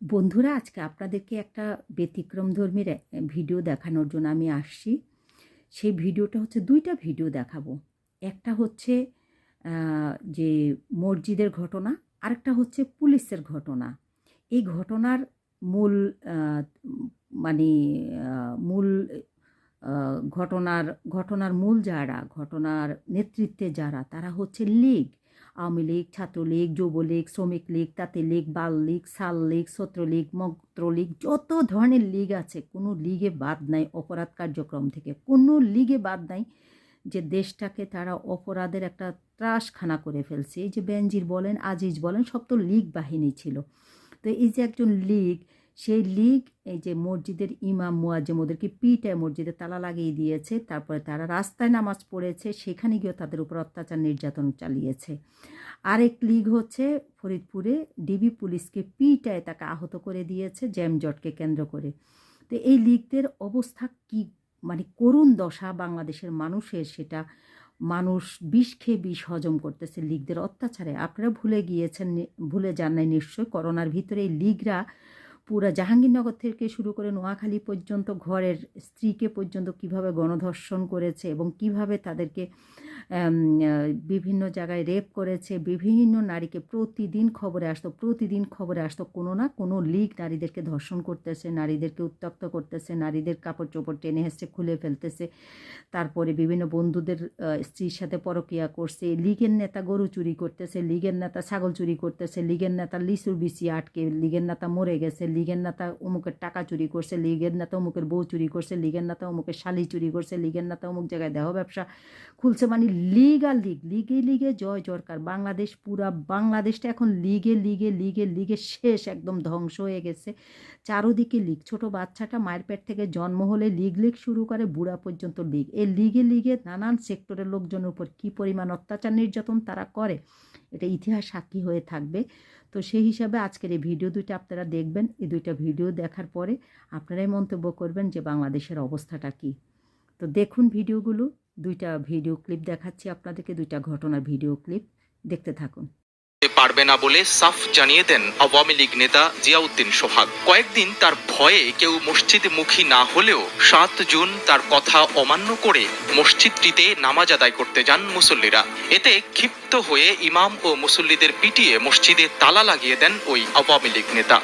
বন্ধুরা, আজকে আপনাদেরকে একটা ব্যতিক্রমধর্মীর এ- ভিডিও দেখানোর জন্য আমি আসছি। সেই ভিডিওটা হচ্ছে দুইটা ভিডিও দেখাবো। একটা হচ্ছে যে মসজিদের ঘটনা, আরেকটা হচ্ছে পুলিশের ঘটনা। এই ঘটনার মূল মানে মূল ঘটনার ঘটনার মূল যারা, ঘটনার নেতৃত্বে যারা, তারা হচ্ছে লীগ। আওয়ামী লীগ, ছাত্রলীগ, যুবলীগ, শ্রমিক লীগ, তাঁতি লীগ, বাল লীগ, সাল লীগ ছত্রলীগ মন্ত্রলীগ যত ধরনের লীগ আছে, কোনো লীগে বাদ নাই অপরাধ কার্যক্রম থেকে। কোনো লীগে বাদ নাই যে দেশটাকে তারা অপরাধের একটা ত্রাসখানা করে ফেলছে। এই যে বেনজির বলেন, আজিজ বলেন, সব তো লীগ বাহিনী ছিল। তো এই যে একজন লীগ সেই লীগ, এই যে মসজিদের ইমাম মুয়াজ্জেম ওদেরকে পিটায় মসজিদে তালা লাগিয়ে দিয়েছে, তারপরে তারা রাস্তায় নামাজ পড়েছে, সেখানে গিয়েও তাদের উপর অত্যাচার নির্যাতন চালিয়েছে। আরেক লীগ হচ্ছে ফরিদপুরে, ডিবি পুলিশকে পিটায় তাকে আহত করে দিয়েছে, জ্যামজটকে কেন্দ্র করে। তো এই লীগদের অবস্থা কি মানে করুণ দশা বাংলাদেশের মানুষের, সেটা মানুষ বিষ খেয়ে বিষ হজম করতেছে লীগদের অত্যাচারে। আপনারা ভুলে গিয়েছেন, ভুলে যান নাই নিশ্চয় করোনার ভিতরে এই লীগরা পুরা জাহাঙ্গীরনগর থেকে শুরু করে নোয়াখালী পর্যন্ত ঘরের স্ত্রীকে পর্যন্ত কীভাবে গণধর্ষণ করেছে এবং কীভাবে তাদেরকে বিভিন্ন জায়গায় রেপ করেছে, বিভিন্ন নারীকে প্রতিদিন খবরে আসতো, প্রতিদিন খবরে আসতো, কোনো না কোনো লিগ নারীদেরকে ধর্ষণ করতেছে, নারীদেরকে উত্তক্ত করতেছে, নারীদের কাপড় চোপড় টেনে হেসে খুলে ফেলতেছে, তারপরে বিভিন্ন বন্ধুদের স্ত্রীর সাথে পরকিয়া করছে, লিগের নেতা গরু চুরি করতেছে, লিগের নেতা ছাগল চুরি করতেছে, লিগের নেতা লিচুর বিচি আটকে, লিগের নেতা মরে গেছে, লিগের নেতা অমুকের টাকা চুরি করছে, লিগের নেতা অমুকের বউ চুরি করছে, লিগের নেতা অমুকের শালি চুরি করছে, লিগের নেতা অমুক জায়গায় দেহ ব্যবসা খুলছে মানে লিগ আর লিগ লিগে লিগে জয় জরকার বাংলাদেশ, পুরা বাংলাদেশটা এখন লিগে লিগে লিগে লিগে শেষ একদম ধ্বংস হয়ে গেছে। চারোদিকে লিগ ছোট বাচ্চাটা মায়ের পেট থেকে জন্ম হলে লিগ লিগ শুরু করে বুড়া পর্যন্ত লিগ এই লিগে লিগে নানান সেক্টরের লোকজনের উপর কী পরিমাণ অত্যাচার নির্যাতন তারা করে, এটা ইতিহাস সাক্ষী হয়ে থাকবে। তো সেই হিসাবে আজকের এই ভিডিও দুইটা আপনারা দেখবেন। এই দুইটা ভিডিও দেখার পরে আপনারাই মন্তব্য করবেন যে বাংলাদেশের অবস্থাটা কী। তো দেখুন ভিডিওগুলো দুইটা ভিডিও ক্লিপ দেখাচ্ছি আপনাদেরকে, দুইটা ঘটনার ভিডিও ক্লিপ দেখতে থাকুন। পারবে না বলে সাফ জানিয়ে দেন আওয়ামী লীগ নেতা জিয়াউদ্দিন সোহাগ। কয়েকদিন তার ভয়ে কেউ মসজিদে মুখী না হলেও সাত জুন তার কথা অমান্য করে মসজিদটিতে নামাজ আদায় করতে যান মুসল্লিরা। এতে ক্ষিপ্ত হয়ে ইমাম ও মুসল্লিদের পিটিয়ে মসজিদে তালা লাগিয়ে দেন ওই আওয়ামী লীগ নেতা।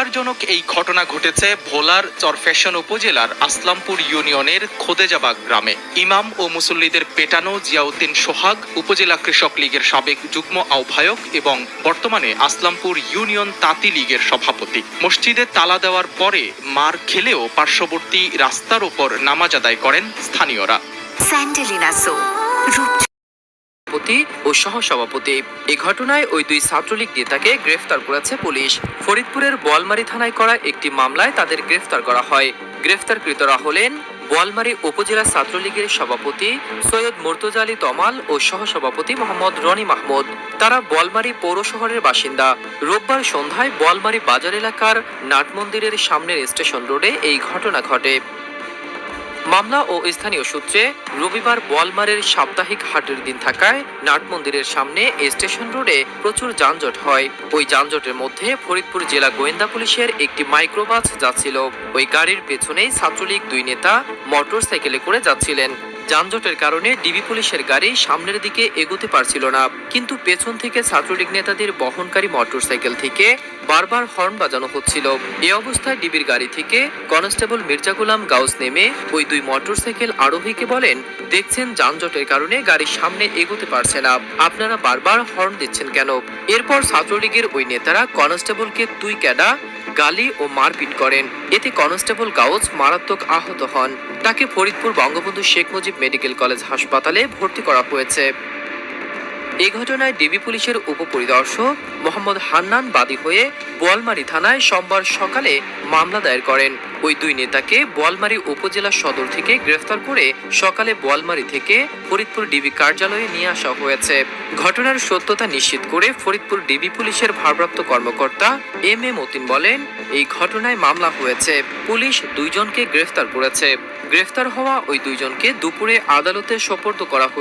ন্যাক্কারজনক এই ঘটনা ঘটেছে ভোলার চরফ্যাশন উপজেলার আসলামপুর ইউনিয়নের খোদেজাবাগ গ্রামে। ইমাম ও মুসল্লিদের পেটানো জিয়াউদ্দিন সোহাগ, উপজেলা কৃষক লীগের সাবেক যুগ্ম আহ্বায়ক এবং বর্তমানে আসলামপুর ইউনিয়ন তাঁতি লীগের সভাপতি। মসজিদে তালা দেওয়ার পরে মার খেলেও পার্শ্ববর্তী রাস্তার ওপর নামাজ আদায় করেন স্থানীয়রা। সভাপতি ও সহসভাপতি। এই ঘটনায় ওই দুই ছাত্রলীগ নেতাকে গ্রেফতার করেছে পুলিশ। ফরিদপুরের বোয়ালমারি থানায় করা একটি মামলায় তাদের গ্রেফতার করা হয়। গ্রেফতারকৃতরা হলেন বোয়ালমারী উপজেলা ছাত্রলীগের সভাপতি সৈয়দ মুর্তজা আলী তমাল ও সহসভাপতি মোহাম্মদ রনি মাহমুদ। তারা বোয়ালমারী পৌর শহরের বাসিন্দা। রোববার সন্ধ্যায় বোয়ালমারী বাজার এলাকার নাট মন্দিরের সামনের স্টেশন রোডে এই ঘটনা ঘটে। মামলা ও স্থানীয় সূত্রে রবিবার বোয়ালমারের সাপ্তাহিক হাটের দিন থাকায় নাট মন্দিরের সামনে স্টেশন রোডে প্রচুর যানজট হয়। ওই যানজটের মধ্যে ফরিদপুর জেলা গোয়েন্দা পুলিশের একটি মাইক্রোবাস যাচ্ছিল। ওই গাড়ির পেছনেই ছাত্রলীগ দুই নেতা মোটর সাইকেলে করে যাচ্ছিলেন। যানজটের কারণে ডিবি পুলিশের গাড়ি সামনের দিকে এগোতে পারছিল না। কিন্তু পেছন থেকে ছাত্রলীগ নেতাদের বহনকারী মোটরসাইকেল থেকে বারবার হর্ন বাজানো হচ্ছিল। এ অবস্থায় ডিবির গাড়ি থেকে কনস্টেবল মির্জা গুলাম গাউস নেমে ওই দুই মোটরসাইকেল আরোহীকে বলেন, দেখছেন, যানজটের কারণে গাড়ির সামনে এগোতে পারছে না। আপনারা বারবার হর্ন দিচ্ছেন কেন? এরপর ছাত্রলীগের ওই নেতারা কনস্টেবলকে তুই ক্যাডা গালি ও মারপিট করেন। এতে কনস্টেবল গাউজ মারাত্মক আহত হন। তাকে ফরিদপুর বঙ্গবন্ধু শেখ মুজিব মেডিকেল কলেজ হাসপাতালে ভর্তি করা হয়েছে। এই ঘটনায় ডিবি পুলিশের উপপরিদর্শক মোহাম্মদ হান্নান বাদী হয়ে বোয়ালমারী থানায় সোমবার সকালে মামলা দায়ের করেন। ওই দুই নেতাকে বোয়ালমারী উপজেলা সদর থেকে গ্রেফতার করে সকালে বোয়ালমারী থেকে ফরিদপুর ডিবি কার্যালয়ে নিয়ে আসা হয়েছে। ঘটনার সত্যতা নিশ্চিত করে ফরিদপুর ডিবি পুলিশের ভারপ্রাপ্ত কর্মকর্তা এম এ মতিন বলেন, এই ঘটনায় মামলা হয়েছে। পুলিশ দুইজনকে গ্রেফতার করেছে। গ্রেফতার হওয়া ওই দুইজনকে দুপুরে আদালতে সোপর্দ করা হয়েছে।